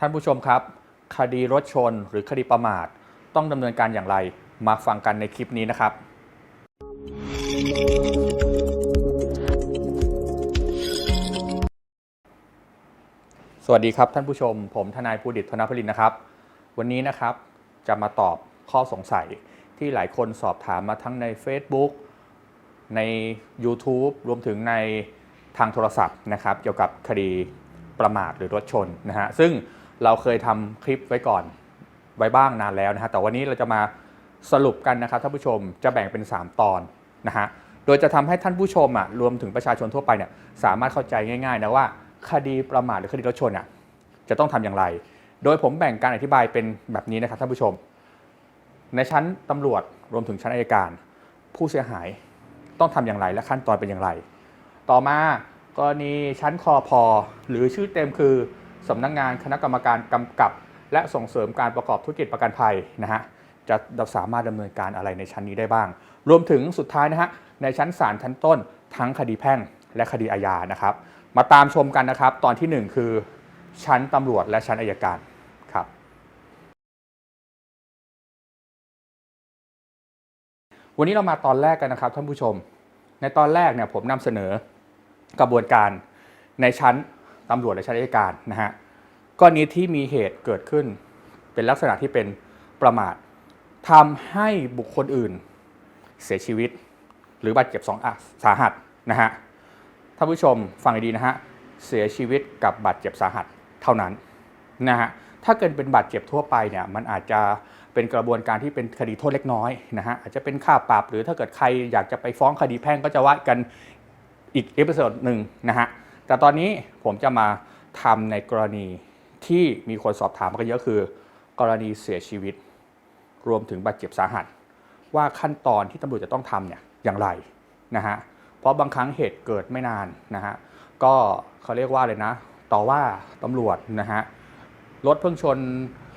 ท่านผู้ชมครับ คดีรถชนหรือคดีประมาท ต้องดำเนินการอย่างไร มาฟังกันในคลิปนี้นะครับ สวัสดีครับท่านผู้ชม ผมทนายภูดิตธนพลินนะครับ วันนี้นะครับจะมาตอบข้อสงสัยที่หลายคนสอบถามมาทั้งใน Facebook ใน YouTube รวมถึงในทางโทรศัพท์นะครับ เกี่ยวกับคดีประมาทหรือรถชนนะฮะซึ่ง เราเคยทำคลิปไว้ก่อนไว้บ้างนานแล้วนะฮะแต่วันนี้เราจะมาสรุปกันนะครับท่านผู้ชมจะแบ่งเป็น 3 ตอนนะฮะโดยจะทำให้ท่านผู้ชมอะรวมถึงประชาชนทั่วไปเนี่ยสามารถเข้าใจง่ายๆนะว่าคดีประมาทหรือคดีรถชนอะจะต้องทำอย่างไร โดยผมแบ่งการอธิบายเป็นแบบนี้นะครับท่านผู้ชม ในชั้นตำรวจรวมถึงชั้นอัยการ ผู้เสียหายต้องทำอย่างไร และขั้นตอนเป็นอย่างไร ต่อมากรณีชั้นคอพอหรือชื่อเต็มคือ สำนักงานคณะกรรมการกำกับ และส่งเสริมการประกอบธุรกิจประกันภัยนะฮะจะสามารถดำเนินการอะไรในชั้นนี้ได้บ้าง รวมถึงสุดท้ายนะฮะในชั้นศาลชั้นต้น ทั้งคดีแพ่งและคดีอาญานะครับ มาตามชมกันนะครับ ตอนทีหนึ่1 คือ ชั้นตำรวจและชั้นอัยการครับวันนี้เรามาตอนแรกกันนะครับท่านผู้ชม ในตอนแรกเนี่ยผมนำเสนอกระบวนการในชั้น ตำรวจและชั้นอัยการนะฮะกรณีที่มีเหตุเกิดขึ้น เป็นลักษณะที่เป็นประมาททำให้บุคคลอื่นเสียชีวิต หรือบาดเจ็บสองอะสาหัสนะฮะท่านผู้ชมฟังให้ดีนะฮะเสียชีวิตกับบาดเจ็บสาหัสเท่านั้นนะฮะถ้าเกิดเป็นบาดเจ็บทั่วไปเนี่ยมันอาจจะเป็นกระบวนการที่เป็นคดีโทษเล็กน้อยนะฮะอาจจะเป็นค่าปรับหรือถ้าเกิดใครอยากจะไปฟ้องคดีแพ่งก็จะว่ากันอีกเอพิโซดหนึ่งนะฮะ แต่ตอนนี้ผมจะมาทำในกรณีที่มีคนสอบถามกันเยอะคือ กรณีเสียชีวิต รวมถึงบาดเจ็บสาหัส ว่าขั้นตอนที่ตำรวจจะต้องทำเนี่ยอย่างไรนะฮะเพราะบางครั้งเหตุเกิดไม่นานนะฮะก็เขาเรียกว่าเลยนะ ต่อว่าตำรวจนะฮะรถเพิ่งชน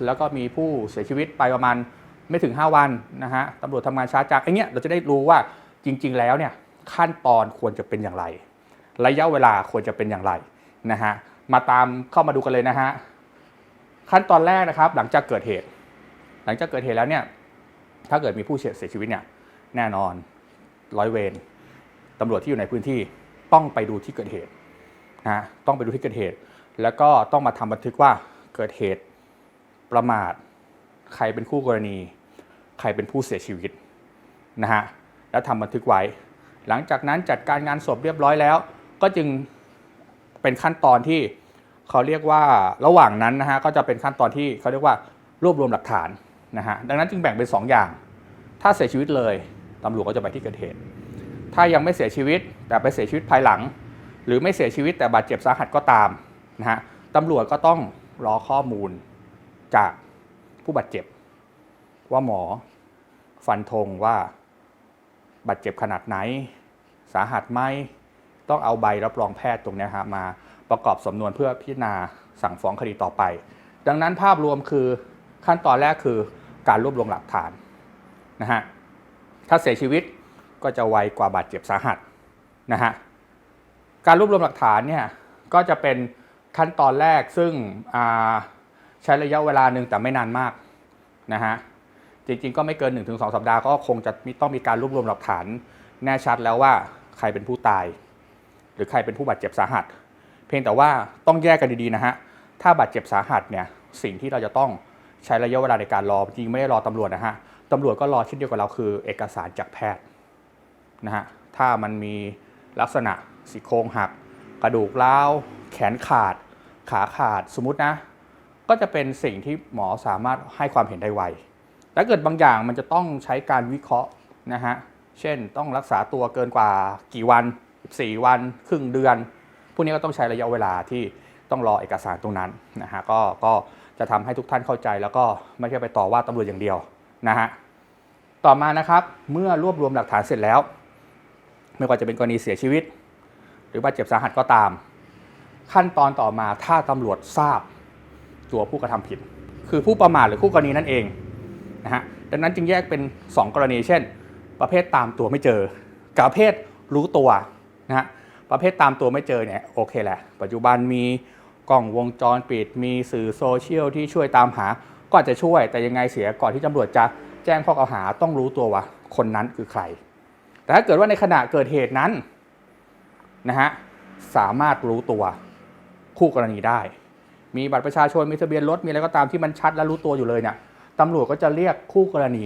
แล้วก็มีผู้เสียชีวิตไปประมาณไม่ถึง 5 วันนะฮะตำรวจทำงานช้าจังไอ้เนี้ยเราจะได้รู้ว่าจริง ๆ แล้วเนี่ยขั้นตอนควรจะเป็นอย่างไร ระยะเวลาควรจะเป็นอย่างไรนะฮะมาตามเข้ามาดูกันเลยนะฮะขั้นตอนแรกนะครับหลังจากเกิดเหตุ หลังจากเกิดเหตุแล้วเนี่ยถ้าเกิดมีผู้เสียชีวิตเนี่ยแน่นอนร้อยเวรตำรวจที่อยู่ในพื้นที่ต้องไปดูที่เกิดเหตุนะต้องไปดูที่เกิดเหตุ แล้วก็ต้องมาทำบันทึกว่าเกิดเหตุประมาท ใครเป็นคู่กรณี ใครเป็นผู้เสียชีวิตนะฮะแล้วทำบันทึกไว้ หลังจากนั้นจัดการงานศพเรียบร้อยแล้ว ก็จึงเป็นขั้นตอนที่เขาเรียกว่าระหว่างนั้นนะฮะก็จะเป็นขั้นตอนที่เขาเรียกว่ารวบรวมหลักฐานนะฮะดังนั้นจึงแบ่งเป็น 2 อย่าง ถ้าเสียชีวิตเลยตำรวจก็จะไปที่เกิดเหตุ ถ้ายังไม่เสียชีวิตแต่ไปเสียชีวิตภายหลัง หรือไม่เสียชีวิตแต่บาดเจ็บสาหัสก็ตามนะฮะตำรวจก็ต้องรอข้อมูลจากผู้บาดเจ็บ ว่าหมอฟันธงว่าบาดเจ็บขนาดไหน สาหัสไหม ต้องเอาใบรับรองแพทย์ตรงนี้ฮะมาประกอบสำนวนเพื่อพิจารณาสั่งฟ้องคดีต่อไป ดังนั้นภาพรวมคือขั้นตอนแรกคือการรวบรวมหลักฐานนะฮะถ้าเสียชีวิตก็จะไวกว่าบาดเจ็บสาหัสนะฮะการรวบรวมหลักฐานเนี่ยก็จะเป็นขั้นตอนแรกซึ่งใช้ระยะเวลาหนึ่งแต่ไม่นานมากนะฮะจริงๆก็ไม่เกิน 1-2 สัปดาห์ก็คงจะต้องมีการรวบรวมหลักฐานแน่ชัดแล้วว่าใครเป็นผู้ตาย หรือใครเป็นผู้บาดเจ็บสาหัส เพียงแต่ว่าต้องแยกกันดีๆนะฮะถ้าบาดเจ็บสาหัสเนี่ยสิ่งที่เราจะต้องใช้ระยะเวลาในการรอจริงไม่ได้รอตำรวจนะฮะตำรวจก็รอเช่นเดียวกับเราคือ เอกสารจากแพทย์นะฮะถ้ามันมีลักษณะสีโครงหัก กระดูกร้าวแขนขาด ขาขาดสมมตินะ ก็จะเป็นสิ่งที่หมอสามารถให้ความเห็นได้ไวแต่เกิดบางอย่างมันจะต้องใช้การวิเคราะห์นะฮะเช่นต้องรักษาตัวเกินกว่ากี่วัน 4 วันครึ่งเดือน พวกนี้ก็ต้องใช้ระยะเวลาที่ต้องรอเอกสารตรงนั้นนะฮะก็ก็จะทำให้ทุกท่านเข้าใจแล้วก็ไม่ใช่ไปต่อว่าตำรวจอย่างเดียวนะฮะต่อมานะครับเมื่อรวบรวมหลักฐานเสร็จแล้ว ไม่ว่าจะเป็นกรณีเสียชีวิต หรือบาดเจ็บสาหัสก็ตาม ขั้นตอนต่อมาถ้าตำรวจทราบตัวผู้กระทำผิด คือผู้ประมาทหรือคู่กรณีนั่นเองนะฮะดังนั้นจึงแยกเป็น 2 กรณีเช่น ประเภทตามตัวไม่เจอกับประเภทรู้ตัว นะประเภทตามตัวไม่เจอเนี่ยโอเคแหละ ปัจจุบันมีกล้องวงจรปิด มีสื่อโซเชียลที่ช่วยตามหา ก็อาจจะช่วยแต่ยังไงเสียก่อนที่ตำรวจจะแจ้งข้อกล่าวหาต้องรู้ตัวว่าคนนั้นคือใคร แต่ถ้าเกิดว่าในขณะเกิดเหตุนั้นนะฮะสามารถรู้ตัวคู่กรณีได้ มีบัตรประชาชนมีทะเบียนรถมีอะไรก็ตามที่มันชัดและรู้ตัวอยู่เลยเนี่ยตำรวจก็จะเรียกคู่กรณี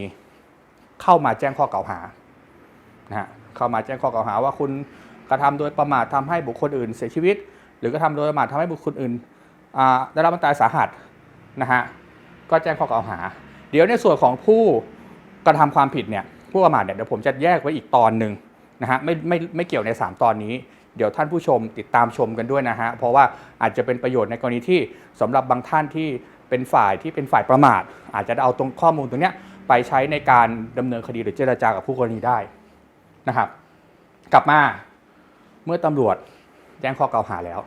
เข้ามาแจ้งข้อกล่าวหานะฮะเข้ามาแจ้งข้อกล่าวหาว่าคุณ กระทำโดยประมาททำให้บุคคลอื่นเสียชีวิต หรือกระทำโดยประมาททำให้บุคคลอื่นได้รับอันตรายสาหัสนะฮะก็แจ้งข้อกล่าวหา เดี๋ยวในส่วนของผู้กระทำความผิดเนี่ยผู้ประมาทเนี่ยเดี๋ยวผมจะแยกไว้อีกตอนหนึ่งนะฮะไม่ไม่ไม่เกี่ยวใน 3 ตอนนี้ เดี๋ยวท่านผู้ชมติดตามชมกันด้วยนะฮะเพราะว่าอาจจะเป็นประโยชน์ในกรณีที่สำหรับบางท่านที่เป็นฝ่ายที่เป็นฝ่ายประมาท อาจจะเอาตรงข้อมูลตรงเนี้ยไปใช้ในการดำเนินคดีหรือเจรจากับผู้กรณีได้นะครับ กลับมา เมื่อตำรวจแจ้งข้อกล่าวหาแล้ว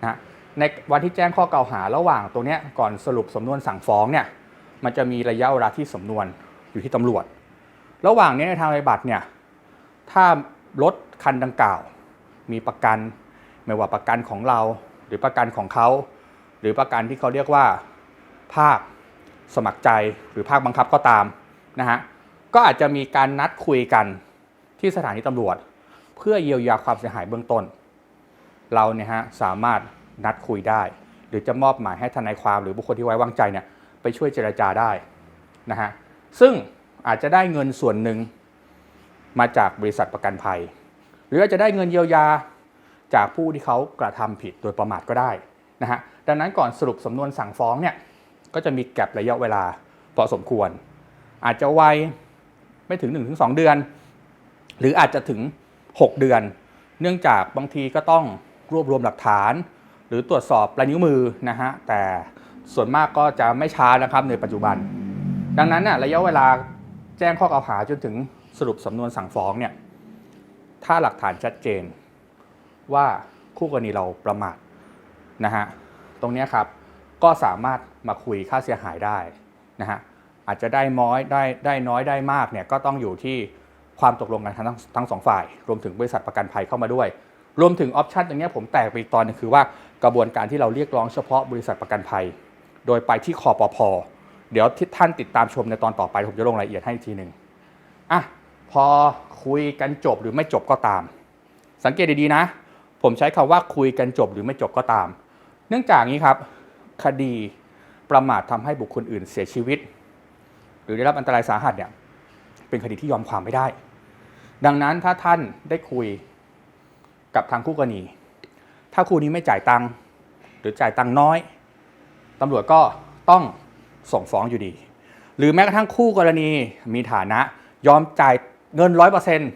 นะในวันที่แจ้งข้อกล่าวหาระหว่างตรงเนี้ยก่อนสรุปสำนวนสั่งฟ้องเนี่ยมันจะมีระยะเวลาที่สำนวนอยู่ที่ตำรวจ ระหว่างนี้ในทางปฏิบัติเนี่ยถ้ารถคันดังกล่าว มีประกันไม่ว่าประกันของเรา หรือประกันของเขา หรือประกันที่เขาเรียกว่าภาคสมัครใจหรือภาคบังคับก็ตามนะฮะก็อาจจะมีการนัดคุยกันที่สถานีตำรวจ เพื่อเยียวยาความเสียหายเบื้องต้น เราเนี่ยฮะสามารถนัดคุยได้ หรือจะมอบหมายให้ทนายความหรือบุคคลที่ไว้วางใจเนี่ยไปช่วยเจรจาได้นะฮะซึ่งอาจจะได้เงินส่วนหนึ่งมาจากบริษัทประกันภัย หรืออาจจะได้เงินเยียวยาจากผู้ที่เขากระทำผิดโดยประมาทก็ได้นะฮะดังนั้นก่อนสรุปสำนวนสั่งฟ้องเนี่ยก็จะมีแก็บระยะเวลาพอสมควร อาจจะไวไม่ถึง 1-2 เดือน หรืออาจจะถึง 6 เดือน เนื่องจากบางทีก็ต้องรวบรวมหลักฐาน หรือตรวจสอบลายนิ้วมือนะฮะแต่ส่วนมากก็จะไม่ช้านะครับในปัจจุบัน ดังนั้นน่ะระยะเวลาแจ้งข้อกล่าวหาจนถึงสรุปสำนวนสั่งฟ้องเนี่ยถ้าหลักฐานชัดเจน ว่าคู่กรณีเราประมาทนะฮะตรงนี้ครับก็สามารถมาคุยค่าเสียหายได้นะฮะอาจจะได้น้อยได้ได้น้อยได้มากเนี่ยก็ต้องอยู่ที่ ความตกลงกันทั้งทั้งสองฝ่าย รวมถึงบริษัทประกันภัยเข้ามาด้วย รวมถึงออปชันตรงเนี้ยผมแตกไปอีกตอนนึงคือว่ากระบวนการที่เราเรียกร้องเฉพาะบริษัทประกันภัย โดยไปที่คอปพเดี๋ยวที่ท่านติดตามชมในตอนต่อไปผมจะลงรายละเอียดให้อีกทีหนึ่งอะพอคุยกันจบหรือไม่จบก็ตาม สังเกตดีๆนะ ผมใช้คำว่าคุยกันจบหรือไม่จบก็ตาม เนื่องจากนี้ครับ คดีประมาททำให้บุคคลอื่นเสียชีวิต หรือได้รับอันตรายสาหัสเนี่ยเป็นคดีที่ยอมความไม่ได้ ดังนั้นถ้าท่านได้คุยกับทางคู่กรณี ถ้าคู่นี้ไม่จ่ายตังค์หรือจ่ายตังค์น้อยตำรวจก็ต้องส่งฟ้องอยู่ดี หรือแม้กระทั่งคู่กรณีมีฐานะ ยอมจ่ายเงินร้อยเปอร์เซ็นต์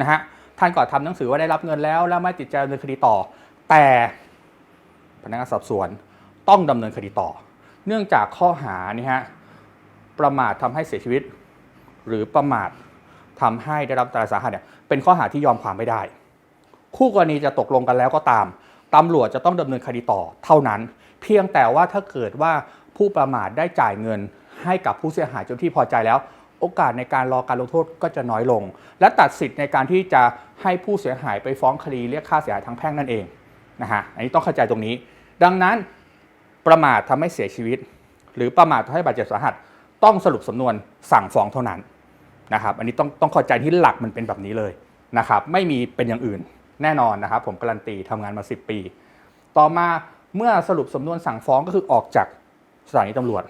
นะฮะท่านก็ทำหนังสือว่าได้รับเงินแล้ว แล้วไม่ติดใจดำเนินคดีต่อ แต่พนักงานสอบสวนต้องดำเนินคดีต่อ เนื่องจากข้อหานี่ฮะประมาททำให้เสียชีวิต หรือประมาท ทำให้ได้รับอันตรายสาหัสเนี่ยเป็นข้อหาที่ยอมความไม่ได้ คู่กรณีจะตกลงกันแล้วก็ตามตำรวจจะต้องดำเนินคดีต่อเท่านั้น เพียงแต่ว่าถ้าเกิดว่าผู้ประมาทได้จ่ายเงินให้กับผู้เสียหายจนที่พอใจแล้ว โอกาสในการรอการลงโทษก็จะน้อยลง และตัดสิทธิ์ในการที่จะให้ผู้เสียหายไปฟ้องคดีเรียกค่าเสียหายทางแพ่งนั่นเองนะฮะอันนี้ต้องเข้าใจตรงนี้ ดังนั้นประมาททำให้เสียชีวิต หรือประมาททำให้บาดเจ็บสาหัส ต้องสรุปสำนวนสั่งฟ้องเท่านั้น นะครับอันนี้ต้องต้องเข้าใจที่หลักมันเป็นแบบนี้เลยนะครับไม่มีเป็นอย่างอื่นแน่นอนนะครับ ผมการันตีทำงานมา 10 ปี ต่อมาเมื่อสรุปสำนวนสั่งฟ้องก็คือออกจากสถานีตำรวจ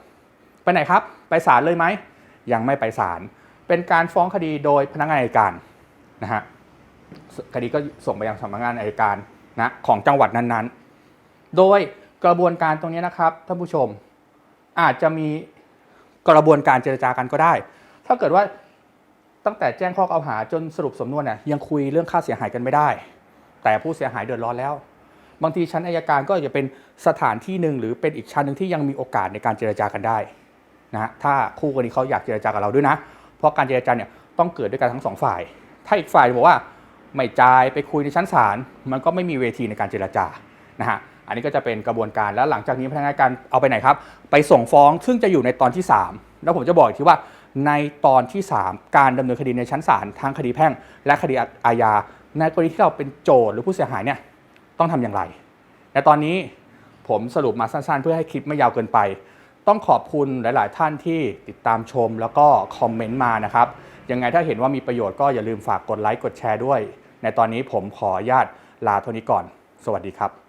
ไปไหนครับ ไปศาลเลยไหมยังไม่ไปศาลเป็นการฟ้องคดีโดยพนักงานอัยการนะฮะคดีก็ส่งไปยังสำนักงานอัยการนะของจังหวัดนั้นๆ โดยกระบวนการตรงนี้นะครับท่านผู้ชมอาจจะมีกระบวนการเจรจากันก็ได้ ถ้าเกิดว่า ตั้งแต่แจ้งข้อกล่าวหาจนสรุปสำนวนเนี่ยยังคุยเรื่องค่าเสียหายกันไม่ได้ แต่ผู้เสียหายเดือดร้อนแล้ว บางทีชั้นอายการก็จจะเป็นสถานที่หนึ่งหรือเป็นอีกชั้นหนึ่งที่ยังมีโอกาสในการเจรจากันได้นะฮะถ้าคู่กรณีเขาอยากเจรจากับเราด้วยนะ เพราะการเจรจาเนี่ยต้องเกิดด้วยกันทั้งสองฝ่าย ถ้าอีกฝ่ายบอกว่าไม่จ่ายไปคุยในชั้นศาลมันก็ไม่มีเวทีในการเจรจานะฮะอันนี้ก็จะเป็นกระบวนการแล้วหลังจากนี้พนักงานการเอาไปไหนครับ ไปส่งฟ้องซึ่งจะอยู่ในตอนที่ 3 แล้วผมจะบอกอีกทีว่า ในตอนที่ 3 การดำเนินคดีในชั้นศาลทั้งคดีแพ่ง และคดีอาญา ในกรณีที่เราเป็นโจทย์หรือผู้เสียหายเนี่ยต้องทำอย่างไรแต่ตอนนี้ผมสรุปมาสั้นๆ เพื่อให้คลิปไม่ยาวเกินไป ต้องขอบคุณหลาย ๆ ท่านที่ติดตามชมแล้วก็คอมเมนต์มานะครับ ยังไงถ้าเห็นว่ามีประโยชน์ก็อย่าลืมฝากกดไลค์กดแชร์ด้วย ในตอนนี้ผมขออนุญาตลาเท่านี้ก่อน สวัสดีครับ